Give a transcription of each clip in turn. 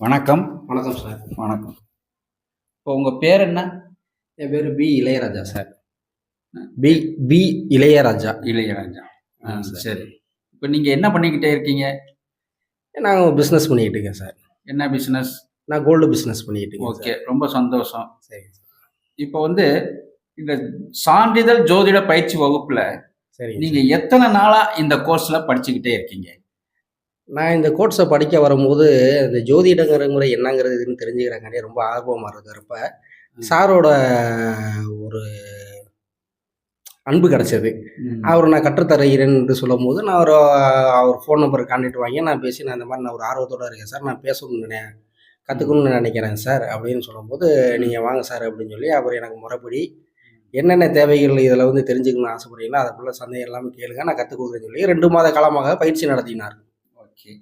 வணக்கம். வணக்கம் சார். வணக்கம். இப்போ உங்கள் பேர் என்ன? என் பேர் P Ilaiyaraaja sir. P P Ilaiyaraaja. Ilaiyaraaja. ஆ, சார். இப்போ நீங்கள் என்ன பண்ணிக்கிட்டே இருக்கீங்க? நான் பிஸ்னஸ் பண்ணிக்கிட்டு இருக்கேன் சார். என்ன பிஸ்னஸ் நான் கோல்டு பிஸ்னஸ் பண்ணிக்கிட்டு இருக்கேன் ஓகே ரொம்ப சந்தோஷம். சரி இப்போ வந்து இந்த சான்றிதழ் ஜோதிட பயிற்சி வகுப்பில் சரி. நீங்கள் எத்தனை நாளாக இந்த கோர்ஸில் படிச்சுக்கிட்டே இருக்கீங்க? நான் இந்த கோர்ஸை படிக்க வரும்போது இந்த ஜோதிடங்கிற முறை என்னங்கிறதுன்னு தெரிஞ்சுக்கிறக்காண்டி ரொம்ப ஆர்வமாக இருக்கிறப்ப சாரோட ஒரு அன்பு கிடைச்சது. அவர் நான் கற்றுத்தருகிறேன் என்று சொல்லும் போது நான் ஒரு அவர் ஃபோன் நம்பர் கான்டாக்ட் வாங்கி நான் பேசி நான் இந்த மாதிரி நான் ஒரு ஆர்வத்தோடு இருக்கேன். சார் நான் பேசணும்னு நினை கற்றுக்கணும்னு நினைக்கிறேன் சார் அப்படின்னு சொல்லும்போது நீங்கள் வாங்க சார் அப்படின்னு சொல்லி அவர் எனக்கு முறைப்படி என்னென்ன தேவைகள் இதில் வந்து தெரிஞ்சுக்கணும்னு ஆசைப்படுறீங்களோ அதுக்குள்ள சந்தேகம் எல்லாமே கேளுங்க நான் கற்றுக் கொடுக்குறேன்னு சொல்லி ரெண்டு மாத காலமாக பயிற்சி நடத்தினார். ஓகே.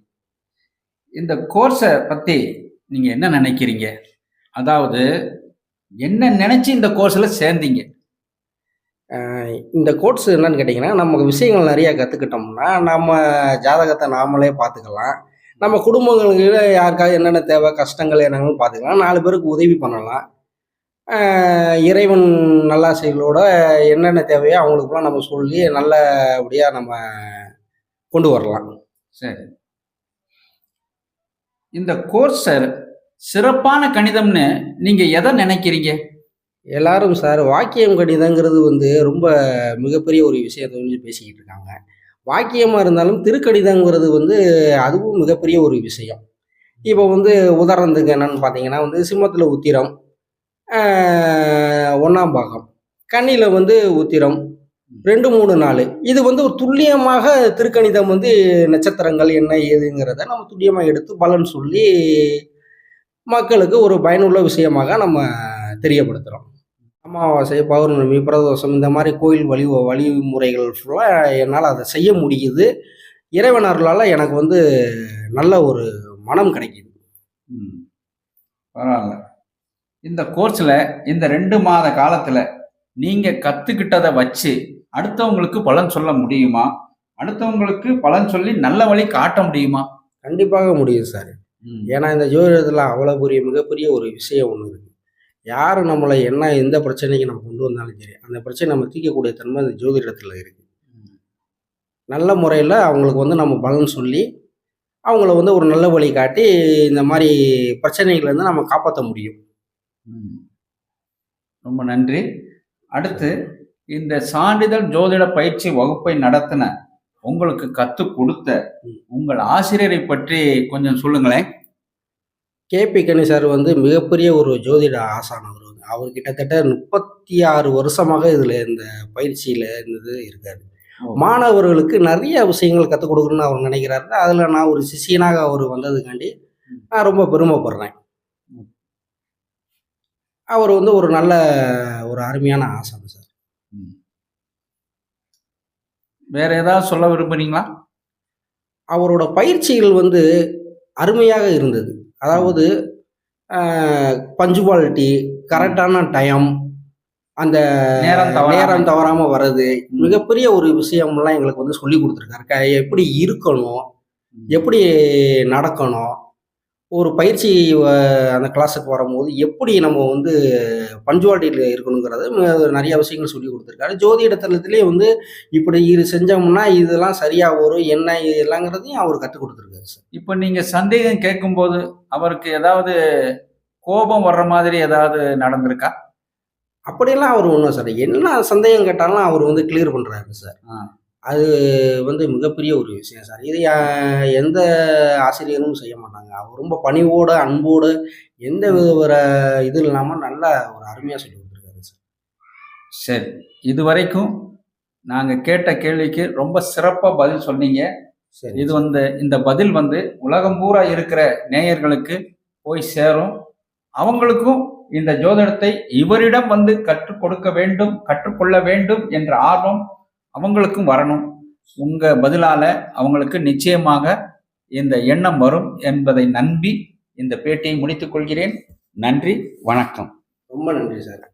இந்த கோர்ஸை பற்றி நீங்கள் என்ன நினைக்கிறீங்க? அதாவது என்ன நினச்சி இந்த கோர்ஸில் சேர்ந்தீங்க? இந்த கோர்ஸ் என்னன்னு கேட்டிங்கன்னா நமக்கு விஷயங்கள் நிறையா கற்றுக்கிட்டோம்னா நம்ம ஜாதகத்தை நாமளே பார்த்துக்கலாம். நம்ம குடும்பங்களுக்கு யாருக்காவது என்னென்ன தேவை கஷ்டங்கள் என்னன்னு பார்த்துக்கலாம். நாலு பேருக்கு உதவி பண்ணலாம். இறைவன் நல்லாசைகளோட என்னென்ன தேவையோ அவங்களுக்குலாம் நம்ம சொல்லி நல்லபடியாக நம்ம கொண்டு வரலாம். சரி. இந்த கோர்ஸ் சார் சிறப்பான கணிதம்னு நீங்க எதை நினைக்கிறீங்க? எல்லாரும் சார் வாக்கியம் கணிதங்கிறது வந்து ரொம்ப மிகப்பெரிய ஒரு விஷயத்தை வந்து பேசிக்கிட்டு இருக்காங்க. வாக்கியமாக இருந்தாலும் திருக்கணிதங்கிறது வந்து அதுவும் மிகப்பெரிய ஒரு விஷயம். இப்போ வந்து உதாரணத்துக்கு என்னன்னு பார்த்தீங்கன்னா வந்து சிம்மத்தில் உத்திரம் ஒன்றாம் பாகம். கண்ணியில் வந்து உத்திரம் ரெண்டு மூணு நாள். இது வந்து ஒரு துல்லியமாக திருக்கணிதம் வந்து நட்சத்திரங்கள் என்ன ஏதுங்கிறத நம்ம துல்லியமாக எடுத்து பலன் சொல்லி மக்களுக்கு ஒரு பயனுள்ள விஷயமாக நம்ம தெரியப்படுத்துகிறோம் அமாவாசை பௌர்ணமி பிரதோஷம் இந்த மாதிரி கோயில் வழி வழிமுறைகள் ஃபுல்லாக என்னால் அதை செய்ய முடியுது. இறைவனர்களால் எனக்கு வந்து நல்ல ஒரு மனம் கிடைக்கிது. பரவாயில்ல. இந்த கோர்ஸில் இந்த ரெண்டு மாத காலத்தில் நீங்கள் கற்றுக்கிட்டதை வச்சு அடுத்தவங்களுக்கு பலன் சொல்ல முடியுமா? அடுத்தவங்களுக்கு பலன் சொல்லி நல்ல வழி காட்ட முடியுமா? கண்டிப்பாக முடியும் சார் ஏன்னா இந்த ஜோதிடத்தில் அவ்வளோ பெரிய மிகப்பெரிய ஒரு விஷயம் ஒன்று இருக்குது யார் நம்மளை என்ன எந்த பிரச்சனைக்கு நம்ம கொண்டு வந்தாலும் சரி அந்த பிரச்சனை நம்ம தீர்க்கக்கூடிய தன்மை இந்த ஜோதிடத்தில் இருக்குது. நல்ல முறையில் அவங்களுக்கு வந்து நம்ம பலன் சொல்லி அவங்கள வந்து ஒரு நல்ல வழி காட்டி இந்த மாதிரி பிரச்சனைகள்லேருந்து நம்ம காப்பாற்ற முடியும். ரொம்ப நன்றி. அடுத்து இந்த சான்றிதழ் ஜோதிட பயிற்சி வகுப்பை நடத்தின உங்களுக்கு கற்றுக் கொடுத்த உங்கள் ஆசிரியரை பற்றி கொஞ்சம் சொல்லுங்களேன். கேபி கணி சார் வந்து மிகப்பெரிய ஒரு ஜோதிட ஆசானவர் வந்து. அவர் கிட்டத்தட்ட முப்பத்தி ஆறு வருஷமாக இதில் இந்த பயிற்சியில் இருந்தது இருக்காரு. மாணவர்களுக்கு நிறைய விஷயங்கள் கற்றுக் கொடுக்கணும்னு அவர் நினைக்கிறாரு. அதில் நான் ஒரு சிஷியனாக அவர் வந்ததுக்காண்டி நான் ரொம்ப பெருமைப்படுறேன். அவர் வந்து ஒரு நல்ல ஒரு அருமையான ஆசான் சார். வேற ஏதாவது சொல்ல விரும்புறீங்களா? அவரோட பயிற்சிகள் வந்து அருமையாக இருந்தது. அதாவது பஞ்சுவாலிட்டி கரெக்டான டைம் அந்த நேரம். நேரம் தவறாம வர்றது மிகப்பெரிய ஒரு விஷயம்லாம் எங்களுக்கு வந்து சொல்லி கொடுத்துருக்காரு. எப்படி இருக்கணும் எப்படி நடக்கணும் ஒரு பயிற்சி அந்த கிளாஸுக்கு வரும்போது எப்படி நம்ம வந்து பஞ்சுவாலிட்டியில் இருக்கணுங்கிறது நிறைய விஷயங்கள் சொல்லி கொடுத்துருக்காரு. ஜோதிடத்துலேயே வந்து இப்படி இது செஞ்சோம்னா இதெல்லாம் சரியாக வரும் என்ன இதெல்லாங்கிறதையும் அவர் கற்றுக் கொடுத்துருக்காரு சார். இப்போ நீங்க சந்தேகம் கேட்கும்போது அவருக்கு ஏதாவது கோபம் வர்ற மாதிரி ஏதாவது நடந்திருக்கா? அப்படியெல்லாம் அவர் ஒன்றும் சார். என்ன சந்தேகம் கேட்டாலும் அவர் வந்து கிளியர் பண்ணுறாரு சார். அது வந்து மிகப்பெரிய ஒரு விஷயம் சார். இது எந்த ஆசிரியரும் செய்ய மாட்டாங்க. அவர் ரொம்ப பணிவோட அன்போடு எந்த வித இது இல்லாமல் நல்லா ஒரு அருமையாக சொல்லி கொடுத்துருக்காரு சார். சரி. இது வரைக்கும் நாங்க கேட்ட கேள்விக்கு ரொம்ப சிறப்பா பதில் சொன்னீங்க. சரி இது வந்து இந்த பதில் வந்து உலகம் பூரா இருக்கிற நேயர்களுக்கு போய் சேரும். அவங்களுக்கும் இந்த ஜோதிடத்தை இவரிடம் வந்து கற்றுக் கொடுக்க வேண்டும் கற்றுக்கொள்ள வேண்டும் என்ற ஆர்வம் அவங்களுக்கும் வரணும். உங்கள் பதிலால் அவங்களுக்கு நிச்சயமாக இந்த எண்ணம் வரும் என்பதை நம்பி இந்த பேட்டியை முடித்துக் கொள்கிறேன். நன்றி வணக்கம். ரொம்ப நன்றி சார்.